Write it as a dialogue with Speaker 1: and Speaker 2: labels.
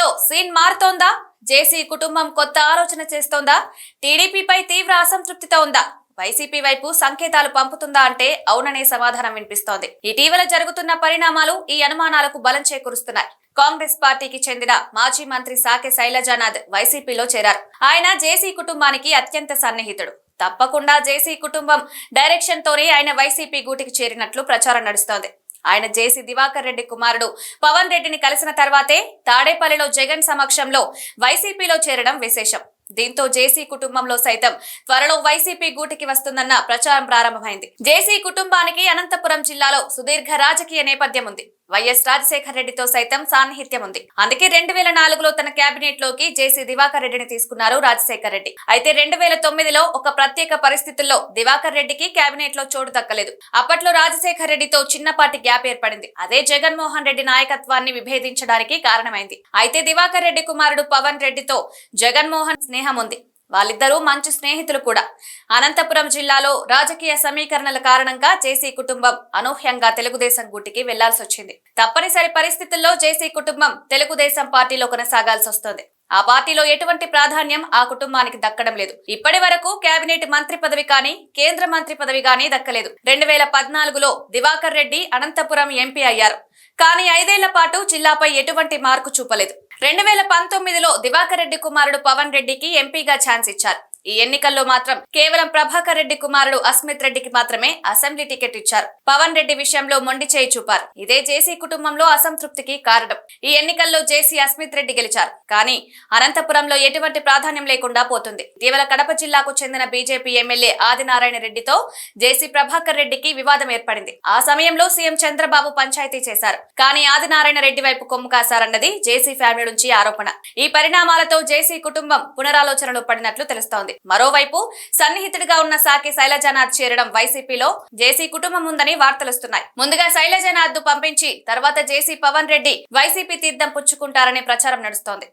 Speaker 1: Scene మారుతోందా? జేసీ కుటుంబం కొత్త ఆలోచన చేస్తోందా? టీడీపీపై తీవ్ర అసంతృప్తితో ఉందా? వైసీపీ వైపు సంకేతాలు పంపుతుందా అంటే అవుననే సమాధానం వినిపిస్తోంది. ఇటీవల జరుగుతున్న పరిణామాలు ఈ అనుమానాలకు బలం చేకూరుస్తున్నాయి. కాంగ్రెస్ పార్టీకి చెందిన మాజీ మంత్రి సాకే శైలజానాథ్ వైసీపీలో చేరారు. ఆయన జేసీ కుటుంబానికి అత్యంత సన్నిహితుడు. తప్పకుండా జేసీ కుటుంబం డైరెక్షన్ తోనే ఆయన వైసీపీ గూటికి చేరినట్లు ప్రచారం నడుస్తోంది. ఆయన జేసీ దివాకర్ రెడ్డి కుమారుడు. పవన్ రెడ్డిని కలిసిన తర్వాతే తాడేపల్లిలో జగన్ సమక్షంలో వైసీపీలో చేరడం విశేషం. దీంతో జేసీ కుటుంబంలో సైతం త్వరలో వైసీపీ గూటికి వస్తుందన్న ప్రచారం ప్రారంభమైంది. జేసీ కుటుంబానికి అనంతపురం జిల్లాలో సుదీర్ఘ రాజకీయ నేపథ్యం ఉంది. వైఎస్ రాజశేఖర రెడ్డితో సైతం సాన్నిహిత్యం ఉంది. అందుకే రెండు వేల నాలుగులో తన కేబినెట్లోకి జేసీ దివాకర్ రెడ్డిని తీసుకున్నారు రాజశేఖర రెడ్డి. అయితే రెండు వేల తొమ్మిదిలో ఒక ప్రత్యేక పరిస్థితుల్లో దివాకర్ రెడ్డికి కేబినెట్లో చోటు దక్కలేదు. అప్పట్లో రాజశేఖర రెడ్డితో చిన్నపాటి గ్యాప్ ఏర్పడింది. అదే జగన్మోహన్ రెడ్డి నాయకత్వాన్ని విభేదించడానికి కారణమైంది. అయితే దివాకర్ రెడ్డి కుమారుడు పవన్ రెడ్డితో జగన్మోహన్ స్నేహం ఉంది. వాళ్ళిద్దరూ మంచి స్నేహితులు కూడా. అనంతపురం జిల్లాలో రాజకీయ సమీకరణల కారణంగా జేసీ కుటుంబం అనూహ్యంగా తెలుగుదేశం గూటికి వెళ్ళాల్సి వచ్చింది తప్పనిసరి పరిస్థితుల్లో జేసీ కుటుంబం తెలుగుదేశం పార్టీలో కొనసాగాల్సి వస్తోంది ఆ పార్టీలో ఎటువంటి ప్రాధాన్యం ఆ కుటుంబానికి దక్కడం లేదు. ఇప్పటి వరకు కేబినెట్ మంత్రి పదవి కానీ కేంద్ర మంత్రి పదవి కానీ దక్కలేదు. రెండు వేల పద్నాలుగులో దివాకర్ రెడ్డి అనంతపురం ఎంపీ అయ్యారు. కానీ ఐదేళ్ళ పాటు జిల్లాపై ఎటువంటి మార్కు చూపలేదు. రెండు వేల పంతొమ్మిదిలో దివాకర్ రెడ్డి కుమారుడు పవన్ రెడ్డికి ఎంపీగా ఛాన్స్ ఇచ్చారు. ఈ ఎన్నికల్లో మాత్రం కేవలం ప్రభాకర్ రెడ్డి కుమారుడు అస్మిత్ రెడ్డికి మాత్రమే అసెంబ్లీ టికెట్ ఇచ్చారు. పవన్ రెడ్డి విషయంలో మొండి చేయి చూపారు. ఇదే జేసీ కుటుంబంలో అసంతృప్తికి కారణం. ఈ ఎన్నికల్లో జేసీ అస్మిత్ రెడ్డి గెలిచారు. కానీ అనంతపురంలో ఎటువంటి ప్రాధాన్యం లేకుండా పోతుంది. ఇటీవల కడప జిల్లాకు చెందిన బీజేపీ ఎమ్మెల్యే ఆదినారాయణ రెడ్డితో జేసీ ప్రభాకర్ రెడ్డికి వివాదం ఏర్పడింది. ఆ సమయంలో సీఎం చంద్రబాబు పంచాయతీ చేశారు. కానీ ఆదినారాయణ రెడ్డి వైపు కొమ్ము కాశారన్నది జేసీ ఫ్యామిలీ నుంచి ఆరోపణ. ఈ పరిణామాలతో జేసీ కుటుంబం పునరాలోచనలో పడినట్లు తెలుస్తోంది. మరోవైపు సన్నిహితుడిగా ఉన్న సాకి శైలజానాథ్ చేరడం వైసీపీలో జేసీ కుటుంబం ఉందని వార్తలుస్తున్నాయి. ముందుగా శైలజానాథ్ పంపించి తర్వాత జేసీ పవన్ రెడ్డి వైసీపీ తీర్థం పుచ్చుకుంటారనే ప్రచారం నడుస్తోంది.